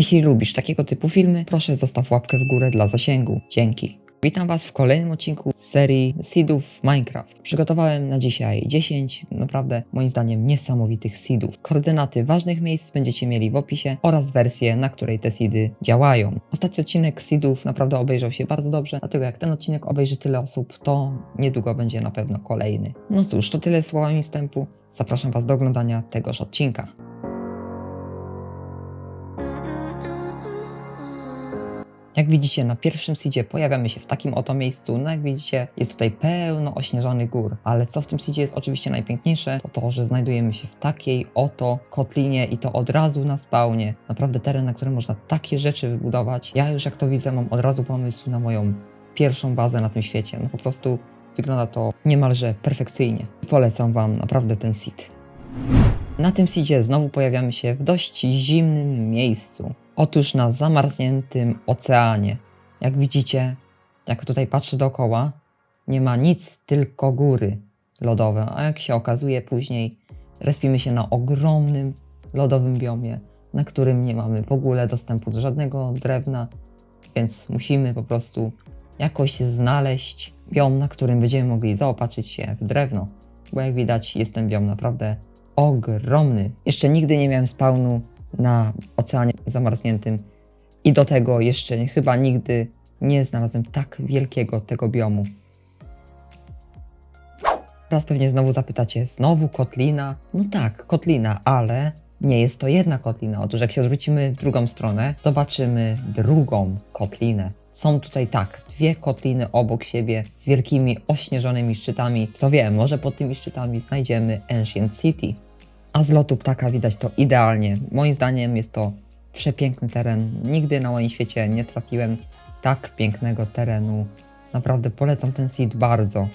Jeśli lubisz takiego typu filmy, proszę zostaw łapkę w górę dla zasięgu. Dzięki. Witam Was w kolejnym odcinku z serii Seedów Minecraft. Przygotowałem na dzisiaj 10 naprawdę moim zdaniem niesamowitych seedów. Koordynaty ważnych miejsc będziecie mieli w opisie oraz wersję, na której te seedy działają. Ostatni odcinek seedów naprawdę obejrzał się bardzo dobrze, dlatego jak ten odcinek obejrzy tyle osób, to niedługo będzie na pewno kolejny. No cóż, to tyle słowami wstępu. Zapraszam Was do oglądania tegoż odcinka. Jak widzicie, na pierwszym seedzie pojawiamy się w takim oto miejscu. No jak widzicie, jest tutaj pełno ośnieżonych gór. Ale co w tym seedzie jest oczywiście najpiękniejsze, to to, że znajdujemy się w takiej oto kotlinie i to od razu na spawnie. Naprawdę teren, na którym można takie rzeczy wybudować. Ja już jak to widzę, mam od razu pomysł na moją pierwszą bazę na tym świecie. No po prostu wygląda to niemalże perfekcyjnie. Polecam Wam naprawdę ten seed. Na tym seedzie znowu pojawiamy się w dość zimnym miejscu. Otóż na zamarzniętym oceanie. Jak widzicie, jak tutaj patrzę dookoła, nie ma nic, tylko góry lodowe. A jak się okazuje później, respimy się na ogromnym lodowym biomie, na którym nie mamy w ogóle dostępu do żadnego drewna, więc musimy po prostu jakoś znaleźć biom, na którym będziemy mogli zaopatrzyć się w drewno. Bo jak widać, jest ten biom naprawdę ogromny. Jeszcze nigdy nie miałem spawnu na oceanie zamarzniętym i do tego jeszcze chyba nigdy nie znalazłem tak wielkiego tego biomu. Teraz pewnie znowu zapytacie, znowu kotlina? No tak, kotlina, ale nie jest to jedna kotlina. Otóż jak się odwrócimy w drugą stronę, zobaczymy drugą kotlinę. Są tutaj tak, dwie kotliny obok siebie z wielkimi ośnieżonymi szczytami. Kto wie, może pod tymi szczytami znajdziemy Ancient City. A z lotu ptaka widać to idealnie. Moim zdaniem jest to przepiękny teren. Nigdy na moim świecie nie trafiłem tak pięknego terenu. Naprawdę polecam ten seed bardzo.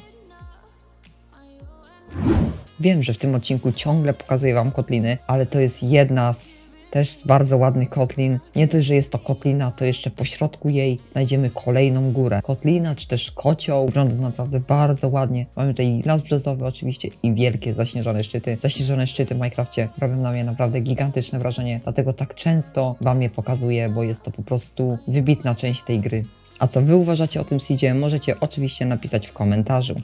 Wiem, że w tym odcinku ciągle pokazuję Wam kotliny, ale to jest jedna z też z bardzo ładnych kotlin. Nie dość, że jest to kotlina, to jeszcze po środku jej znajdziemy kolejną górę. Kotlina czy też kocioł wygląda naprawdę bardzo ładnie. Mamy tutaj las brzozowy oczywiście i wielkie zaśnieżone szczyty. Zaśnieżone szczyty w Minecrafcie robią na mnie naprawdę gigantyczne wrażenie, dlatego tak często Wam je pokazuję, bo jest to po prostu wybitna część tej gry. A co Wy uważacie o tym seedzie, możecie oczywiście napisać w komentarzu.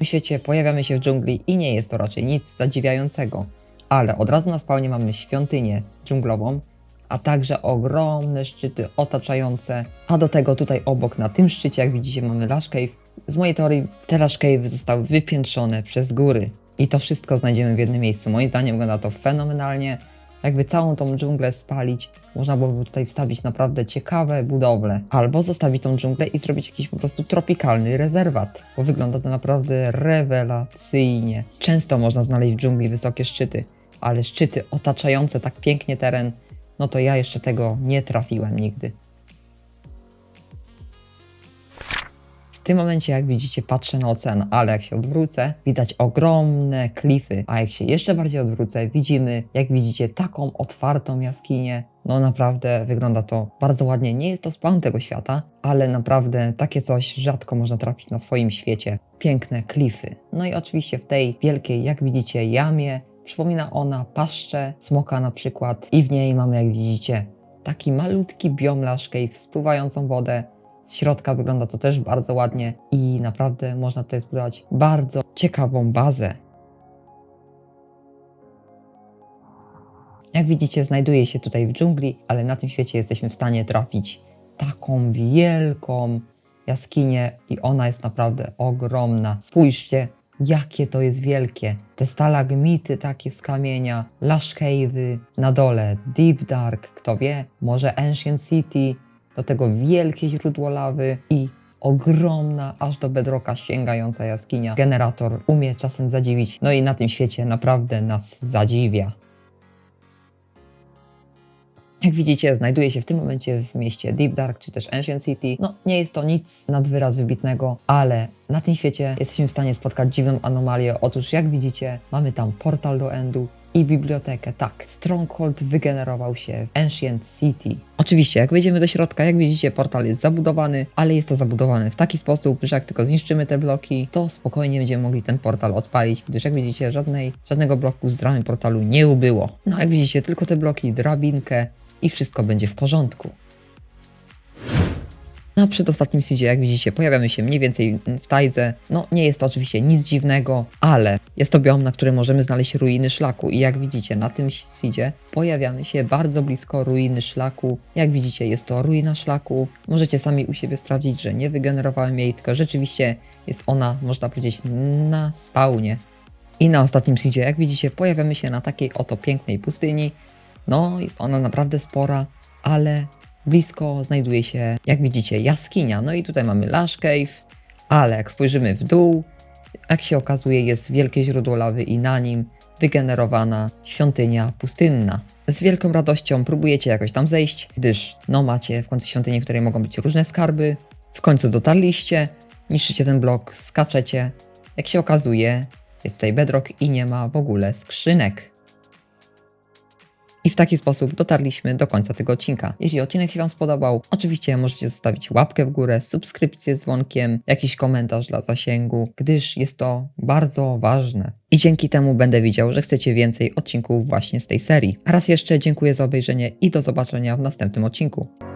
W świecie pojawiamy się w dżungli i nie jest to raczej nic zadziwiającego. Ale od razu na spawnie mamy świątynię dżunglową, a także ogromne szczyty otaczające. A do tego tutaj obok, na tym szczycie, jak widzicie, mamy Lush Cave. Z mojej teorii te Lush Cave zostały wypiętrzone przez góry. I to wszystko znajdziemy w jednym miejscu. Moim zdaniem wygląda to fenomenalnie. Jakby całą tą dżunglę spalić, można byłoby tutaj wstawić naprawdę ciekawe budowle. Albo zostawić tą dżunglę i zrobić jakiś po prostu tropikalny rezerwat, bo wygląda to naprawdę rewelacyjnie. Często można znaleźć w dżungli wysokie szczyty, ale szczyty otaczające tak pięknie teren, no to ja jeszcze tego nie trafiłem nigdy. W tym momencie, jak widzicie, patrzę na ocean, ale jak się odwrócę, widać ogromne klify, a jak się jeszcze bardziej odwrócę, widzimy, jak widzicie, taką otwartą jaskinię. No naprawdę wygląda to bardzo ładnie. Nie jest to spawn tego świata, ale naprawdę takie coś rzadko można trafić na swoim świecie. Piękne klify. No i oczywiście w tej wielkiej, jak widzicie, jamie Przypomina ona paszczę smoka na przykład i w niej mamy, jak widzicie, taki malutki biom Lush Cave, spływającą wodę. Z środka wygląda to też bardzo ładnie i naprawdę można tutaj zbudować bardzo ciekawą bazę. Jak widzicie, znajduje się tutaj w dżungli, ale na tym świecie jesteśmy w stanie trafić taką wielką jaskinię i ona jest naprawdę ogromna. Spójrzcie, jakie to jest wielkie. Te stalagmity takie z kamienia, Lush Cave'y, na dole Deep Dark, kto wie, może Ancient City, do tego wielkie źródło lawy i ogromna, aż do bedroka sięgająca jaskinia. Generator umie czasem zadziwić, no i na tym świecie naprawdę nas zadziwia. Jak widzicie, znajduje się w tym momencie w mieście Deep Dark, czy też Ancient City. No, nie jest to nic nad wyraz wybitnego, ale na tym świecie jesteśmy w stanie spotkać dziwną anomalię. Otóż, jak widzicie, mamy tam portal do Endu i bibliotekę. Tak, Stronghold wygenerował się w Ancient City. Oczywiście, jak wejdziemy do środka, jak widzicie, portal jest zabudowany, ale jest to zabudowany w taki sposób, że jak tylko zniszczymy te bloki, to spokojnie będziemy mogli ten portal odpalić, gdyż jak widzicie, żadnej, żadnego bloku z ramy portalu nie ubyło. No jak widzicie, tylko te bloki, drabinkę i wszystko będzie w porządku. Na przedostatnim seedzie, jak widzicie, pojawiamy się mniej więcej w tajdze. No, nie jest to oczywiście nic dziwnego, ale jest to biom, na którym możemy znaleźć ruiny szlaku. I jak widzicie, na tym seedzie pojawiamy się bardzo blisko ruiny szlaku. Jak widzicie, jest to ruina szlaku. Możecie sami u siebie sprawdzić, że nie wygenerowałem jej, tylko rzeczywiście jest ona, można powiedzieć, na spawnie. I na ostatnim seedzie, jak widzicie, pojawiamy się na takiej oto pięknej pustyni. No, jest ona naprawdę spora, ale blisko znajduje się, jak widzicie, jaskinia. No i tutaj mamy Lash Cave, ale jak spojrzymy w dół, jak się okazuje, jest wielkie źródło lawy i na nim wygenerowana świątynia pustynna. Z wielką radością próbujecie jakoś tam zejść, gdyż no macie w końcu świątynię, w której mogą być różne skarby. W końcu dotarliście, niszczycie ten blok, skaczecie. Jak się okazuje, jest tutaj bedrock i nie ma w ogóle skrzynek. I w taki sposób dotarliśmy do końca tego odcinka. Jeśli odcinek się Wam spodobał, oczywiście możecie zostawić łapkę w górę, subskrypcję z dzwonkiem, jakiś komentarz dla zasięgu, gdyż jest to bardzo ważne. I dzięki temu będę widział, że chcecie więcej odcinków właśnie z tej serii. A raz jeszcze dziękuję za obejrzenie i do zobaczenia w następnym odcinku.